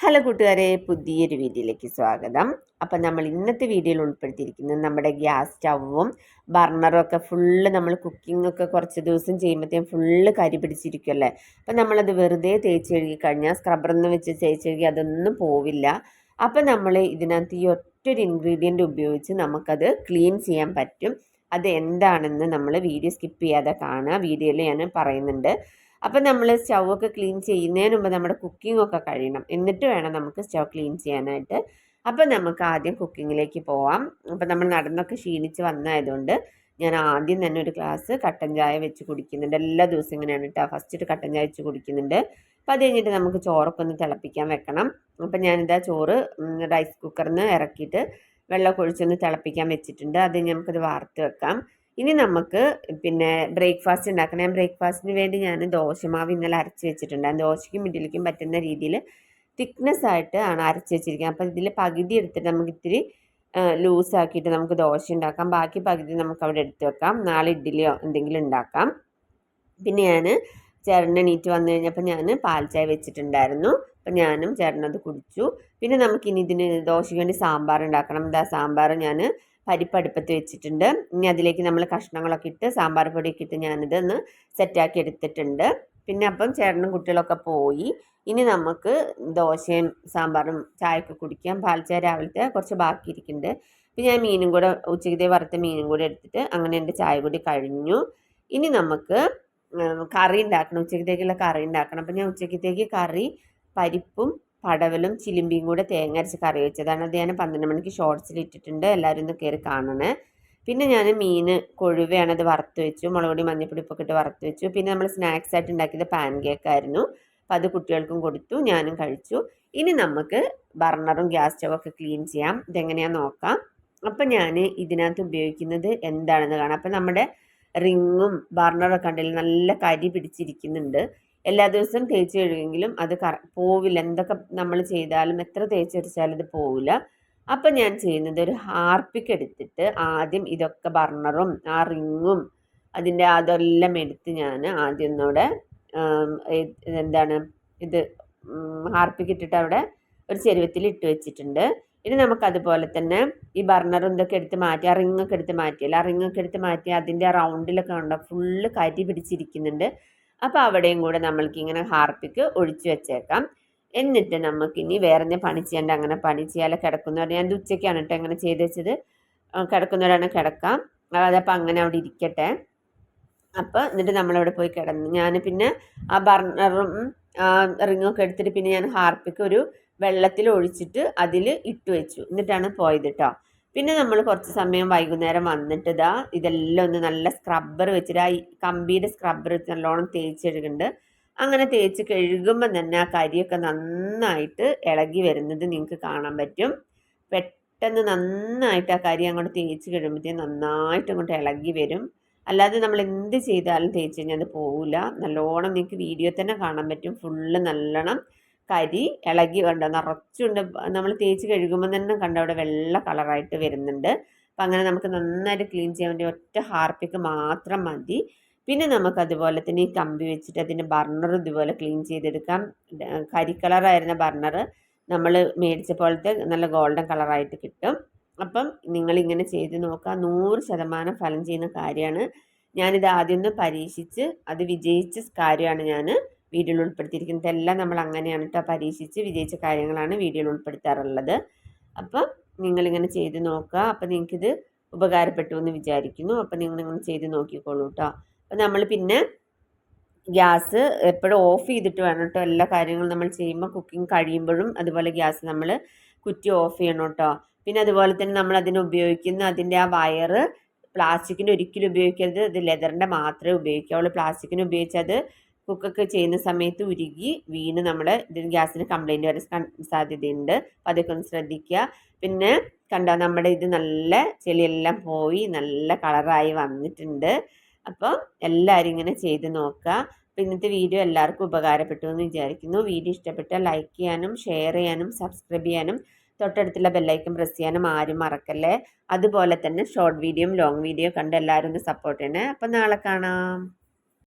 Hello കൂട്ടുകാരെ പുതിയൊരു വീഡിയോയിലേക്ക് സ്വാഗതം. അപ്പം നമ്മൾ ഇന്നത്തെ വീഡിയോയിൽ ഉൾപ്പെടുത്തിയിരിക്കുന്നത് നമ്മുടെ ഗ്യാസ് സ്റ്റൗവും ബർണറും ഒക്കെ ഫുള്ള് നമ്മൾ കുക്കിംഗ് ഒക്കെ കുറച്ച് ദിവസം ചെയ്യുമ്പോഴത്തേക്കും ഫുള്ള് കരി പിടിച്ചിരിക്കുമല്ലേ അപ്പം നമ്മളത് വെറുതെ തേച്ച് കഴുകി കഴിഞ്ഞാൽ സ്ക്രബറെന്ന് വെച്ച് തേച്ച് കഴുകി അതൊന്നും പോവില്ല. അപ്പം നമ്മൾ ഇതിനകത്ത് ഈ ഒറ്റൊരു ഇൻഗ്രീഡിയന്റ് ഉപയോഗിച്ച് നമുക്കത് ക്ലീൻ ചെയ്യാൻ പറ്റും. അത് എന്താണെന്ന് നമ്മൾ വീഡിയോ സ്കിപ്പ് ചെയ്യാതെ കാണുക. വീഡിയോയിൽ ഞാൻ പറയുന്നുണ്ട്. അപ്പം നമ്മൾ സ്റ്റൗ ഒക്കെ ക്ലീൻ ചെയ്യുന്നതിന് മുമ്പ് നമ്മുടെ കുക്കിംഗ് ഒക്കെ കഴിയണം. എന്നിട്ട് വേണം നമുക്ക് സ്റ്റൗ ക്ലീൻ ചെയ്യാനായിട്ട്. അപ്പം നമുക്ക് ആദ്യം കുക്കിങ്ങിലേക്ക് പോവാം. അപ്പം നമ്മൾ നടന്നൊക്കെ ക്ഷീണിച്ച് വന്നതായതുകൊണ്ട് ഞാൻ ആദ്യം തന്നെ ഒരു ഗ്ലാസ് കട്ടൻ ചായ വെച്ച് കുടിക്കുന്നുണ്ട്. എല്ലാ ദിവസവും ഇങ്ങനെയാണ് കേട്ടോ ഫസ്റ്റ് ഒരു കട്ടൻ ചായ വെച്ച് കുടിക്കുന്നുണ്ട്. അപ്പം അത് കഴിഞ്ഞിട്ട് നമുക്ക് ചോറൊക്കെ ഒന്ന് തിളപ്പിക്കാൻ വെക്കണം. അപ്പം ഞാനിതാ ചോറ് റൈസ് കുക്കറിൽ നിന്ന് ഇറക്കിയിട്ട് വെള്ളം ഒഴിച്ചൊന്ന് തിളപ്പിക്കാൻ വെച്ചിട്ടുണ്ട്. അത് നമുക്കത് വാർത്ത് വെക്കാം. ഇനി നമുക്ക് പിന്നെ ബ്രേക്ക്ഫാസ്റ്റ് ഉണ്ടാക്കണം. ഞാൻ ബ്രേക്ക്ഫാസ്റ്റിന് വേണ്ടി ഞാൻ ദോശമാവ് ഇന്നലെ അരച്ച് വെച്ചിട്ടുണ്ട്. ദോശയ്ക്കും ഇഡ്ഡലിക്കും പറ്റുന്ന രീതിയിൽ തിക്നെസ് ആയിട്ട് ആണ് അരച്ച് വെച്ചിരിക്കുന്നത്. അപ്പോൾ ഇതിൽ പകുതി എടുത്തിട്ട് നമുക്ക് ഇത്തിരി ലൂസാക്കിയിട്ട് നമുക്ക് ദോശ ഉണ്ടാക്കാം. ബാക്കി പകുതി നമുക്ക് അവിടെ എടുത്ത് വെക്കാം. നാളെ ഇഡ്ഡലിയോ എന്തെങ്കിലും ഉണ്ടാക്കാം. പിന്നെ ഞാൻ ചേട്ടൻ എണീറ്റ് വന്നു കഴിഞ്ഞപ്പോൾ ഞാൻ പാൽ ചായ വെച്ചിട്ടുണ്ടായിരുന്നു. അപ്പം ഞാനും ചേട്ടനത് കുടിച്ചു. പിന്നെ നമുക്കിനി ഇതിന് ദോശയ്ക്ക് വേണ്ടി സാമ്പാർ ഉണ്ടാക്കണം. എന്താ സാമ്പാർ ഞാൻ പരിപ്പ് അടുപ്പത്ത് വെച്ചിട്ടുണ്ട്. ഇനി അതിലേക്ക് നമ്മൾ കഷ്ണങ്ങളൊക്കെ ഇട്ട് സാമ്പാർ പൊടിയൊക്കെ ഇട്ട് ഞാനിത് ഒന്ന് സെറ്റാക്കി എടുത്തിട്ടുണ്ട്. പിന്നെ അപ്പം ചേട്ടനും കുട്ടികളൊക്കെ പോയി. ഇനി നമുക്ക് ദോശയും സാമ്പാറും ചായയൊക്കെ കുടിക്കാം. പാൽച്ചായ രാവിലത്തെ കുറച്ച് ബാക്കി ഇരിക്കുന്നുണ്ട് ഞാൻ മീനും കൂടെ ഉച്ചക്കത്തെ വറുത്ത മീനും കൂടെ എടുത്തിട്ട് അങ്ങനെ എന്റെ ചായ കൂടി കഴിഞ്ഞു. ഇനി നമുക്ക് കറി ഉണ്ടാക്കണം. ഉച്ചക്കത്തേക്കുള്ള കറി ഉണ്ടാക്കണം. അപ്പം ഞാൻ ഉച്ചക്കത്തേക്ക് കറി പരിപ്പും പടവലും ചിലിമ്പിയും കൂടെ തേങ്ങ അരച്ച് കറി വെച്ചതാണ്. അത് ഞാൻ പന്ത്രണ്ട് മണിക്ക് ഷോർട്സിൽ ഇട്ടിട്ടുണ്ട്. എല്ലാവരും ഒന്ന് കയറി കാണണേ. പിന്നെ ഞാൻ മീൻ കൊഴുവയാണ് അത് വറുത്ത് വെച്ചു. മുളകുപൊടി മഞ്ഞപ്പൊടി ഉപ്പൊക്കെ ഇട്ട് വറുത്ത് വെച്ചു. പിന്നെ നമ്മൾ സ്നാക്സ് ആയിട്ട് ഉണ്ടാക്കിയത് പാൻ കേക്ക് ആയിരുന്നു. അപ്പോൾ അത് കുട്ടികൾക്കും കൊടുത്തു ഞാനും കഴിച്ചു. ഇനി നമുക്ക് ബർണറും ഗ്യാസ് സ്റ്റവൊക്കെ ക്ലീൻ ചെയ്യാം. ഇതെങ്ങനെയാണെന്ന് നോക്കാം. അപ്പം ഞാൻ ഇതിനകത്ത് ഉപയോഗിക്കുന്നത് എന്താണെന്ന് കാണാം. അപ്പം നമ്മുടെ റിങ്ങും ബർണറൊക്കെ ഉണ്ടെങ്കിൽ നല്ല കരി പിടിച്ചിരിക്കുന്നുണ്ട്. എല്ലാ ദിവസവും തേച്ച് കഴുകുമെങ്കിലും അത് കറ പോവില്ല. എന്തൊക്കെ നമ്മൾ ചെയ്താലും എത്ര തേച്ചടിച്ചാലും ഇത് പോവില്ല. അപ്പം ഞാൻ ചെയ്യുന്നത് ഒരു ഹാർപ്പിക്ക് എടുത്തിട്ട് ആദ്യം ഇതൊക്കെ ബർണറും ആ റിങ്ങും അതിന്റെ അതെല്ലാം എടുത്ത് ഞാൻ ആദ്യം ഒന്നുകൂടെ എന്താണ് ഇത് ഹാർപ്പിക്ക് ഇട്ടിട്ട് അവിടെ ഒരു ചെരുവത്തിൽ ഇട്ട് വെച്ചിട്ടുണ്ട്. ഇനി നമുക്ക് അതുപോലെ തന്നെ ഈ ബർണറും ഇതൊക്കെ എടുത്ത് മാറ്റി ആ റിങ്ങൊക്കെ എടുത്ത് മാറ്റിയാൽ ആ റിങ്ങൊക്കെ എടുത്ത് മാറ്റി അതിന്റെ റൗണ്ടിലൊക്കെ ഉണ്ടോ ഫുള്ള് കരി പിടിച്ചിരിക്കുന്നുണ്ട്. അപ്പോൾ അവിടെയും കൂടെ നമ്മൾക്ക് ഇങ്ങനെ ഹാർപ്പിക്ക് ഒഴിച്ചു വെച്ചേക്കാം. എന്നിട്ട് നമുക്കിനി വേറെ ഞാൻ പണി ചെയ്യേണ്ട. അങ്ങനെ പണി ചെയ്യാതെ കിടക്കുന്നവർ. ഞാൻ ഉച്ചയ്ക്കാണ് കേട്ടോ അങ്ങനെ ചെയ്ത് വെച്ചത്. കിടക്കുന്നവരാണ് കിടക്കാം. അതപ്പോൾ അങ്ങനെ അവിടെ ഇരിക്കട്ടെ. അപ്പോൾ എന്നിട്ട് നമ്മളവിടെ പോയി കിടന്നു ഞാൻ പിന്നെ ആ ബർണറും റിങ്ങൊക്കെ എടുത്തിട്ട് പിന്നെ ഞാൻ ഹാർപ്പിക്ക് ഒരു വെള്ളത്തിൽ ഒഴിച്ചിട്ട് അതിൽ ഇട്ട് വെച്ചു. എന്നിട്ടാണ് പോയത് കേട്ടോ. പിന്നെ നമ്മൾ കുറച്ച് സമയം വൈകുന്നേരം വന്നിട്ട് ഇതാ ഇതെല്ലാം ഒന്ന് നല്ല സ്ക്രബ്ബർ വെച്ചിട്ട് ആ കമ്പിയുടെ സ്ക്രബ്ബർ വെച്ച് നല്ലോണം തേച്ചെഴുകുന്നുണ്ട് അങ്ങനെ തേച്ച് കഴുകുമ്പോൾ തന്നെ ആ കരിയൊക്കെ നന്നായിട്ട് ഇളകി വരുന്നത് നിങ്ങൾക്ക് കാണാൻ പറ്റും. പെട്ടെന്ന് നന്നായിട്ട് ആ കരി അങ്ങോട്ട് തേച്ച് കഴിയുമ്പോഴത്തേക്കും നന്നായിട്ട് അങ്ങോട്ട് ഇളകി വരും. അല്ലാതെ നമ്മൾ എന്ത് ചെയ്താലും തേച്ച് കഴിഞ്ഞാൽ അത് പോവില്ല. നല്ലോണം നിങ്ങൾക്ക് വീഡിയോ തന്നെ കാണാൻ പറ്റും. ഫുള്ള് നല്ലോണം കരി ഇളകി കണ്ടോ? നിറച്ചുണ്ട്. നമ്മൾ തേച്ച് കഴുകുമ്പോൾ തന്നെ കണ്ടോ അവിടെ വെള്ള കളറായിട്ട് വരുന്നുണ്ട്. അപ്പം അങ്ങനെ നമുക്ക് നന്നായിട്ട് ക്ലീൻ ചെയ്യാൻ വേണ്ടി ഒറ്റ ഹാർപ്പിക്ക് മാത്രം മതി. പിന്നെ നമുക്ക് അതുപോലെ തന്നെ ഈ കമ്പി വെച്ചിട്ട് അതിന്റെ ബർണർ ഇതുപോലെ ക്ലീൻ ചെയ്തെടുക്കാം. കരി കളറായിരുന്ന ബർണർ നമ്മൾ മേടിച്ച പോലത്തെ നല്ല ഗോൾഡൻ കളറായിട്ട് കിട്ടും. അപ്പം നിങ്ങളിങ്ങനെ ചെയ്ത് നോക്കുക. നൂറ് ശതമാനം ഫലം ചെയ്യുന്ന കാര്യമാണ്. ഞാനിത് ആദ്യം ഒന്ന് പരീക്ഷിച്ച് അത് വിജയിച്ച കാര്യമാണ് ഞാൻ. വീഡിയോയിൽ ഉൾപ്പെടുത്തിയിരിക്കുന്നത്. എല്ലാം നമ്മൾ അങ്ങനെയാണ് കേട്ടോ പരീക്ഷിച്ച് വിജയിച്ച കാര്യങ്ങളാണ് വീഡിയോയിൽ ഉൾപ്പെടുത്താറുള്ളത്. അപ്പം നിങ്ങളിങ്ങനെ ചെയ്ത് നോക്കുക. അപ്പം നിങ്ങൾക്കിത് ഉപകാരപ്പെട്ടു എന്ന് വിചാരിക്കുന്നു. അപ്പം നിങ്ങൾ ഇങ്ങനെ ചെയ്ത് നോക്കിക്കോളൂ കേട്ടോ അപ്പം നമ്മൾ പിന്നെ ഗ്യാസ് എപ്പോഴും ഓഫ് ചെയ്തിട്ട് വേണം കേട്ടോ എല്ലാ കാര്യങ്ങളും നമ്മൾ ചെയ്യുമ്പോൾ കുക്കിംഗ് കഴിയുമ്പോഴും അതുപോലെ ഗ്യാസ് നമ്മൾ കുറ്റി ഓഫ് ചെയ്യണം കേട്ടോ പിന്നെ അതുപോലെ തന്നെ നമ്മൾ അതിന് ഉപയോഗിക്കുന്ന അതിന്റെ ആ വയറ് പ്ലാസ്റ്റിക്കിന്റെ ഒരിക്കലും ഉപയോഗിക്കരുത്. അത് ലെതറിന്റെ മാത്രമേ ഉപയോഗിക്കാവുള്ളൂ. പ്ലാസ്റ്റിക്കിന് ഉപയോഗിച്ചത് കുക്കൊക്കെ ചെയ്യുന്ന സമയത്ത് ഉരുകി വീണ് ഇതിന് ഗ്യാസിന് കംപ്ലൈന്റ് വരാൻ സാധ്യതയുണ്ട്. അപ്പോൾ അതൊക്കെ ഒന്ന് ശ്രദ്ധിക്കുക. പിന്നെ കണ്ടോ നമ്മുടെ ഇത് നല്ല ചെളിയെല്ലാം പോയി നല്ല കളറായി വന്നിട്ടുണ്ട്. അപ്പോൾ എല്ലാവരും ഇങ്ങനെ ചെയ്ത് നോക്കുക. അപ്പോൾ ഇന്നത്തെ വീഡിയോ എല്ലാവർക്കും ഉപകാരപ്പെട്ടു എന്ന് വിചാരിക്കുന്നു. വീഡിയോ ഇഷ്ടപ്പെട്ടാൽ ലൈക്ക് ചെയ്യാനും ഷെയർ ചെയ്യാനും സബ്സ്ക്രൈബ് ചെയ്യാനും തൊട്ടടുത്തുള്ള ബെല്ലൈക്കൻ പ്രസ് ചെയ്യാനും ആരും മറക്കല്ലേ. അതുപോലെ തന്നെ ഷോർട്ട് വീഡിയോയും ലോങ് വീഡിയോ കണ്ട് എല്ലാവരും ഒന്ന് സപ്പോർട്ട് ചെയ്യണേ. അപ്പോൾ നാളെ കാണാം.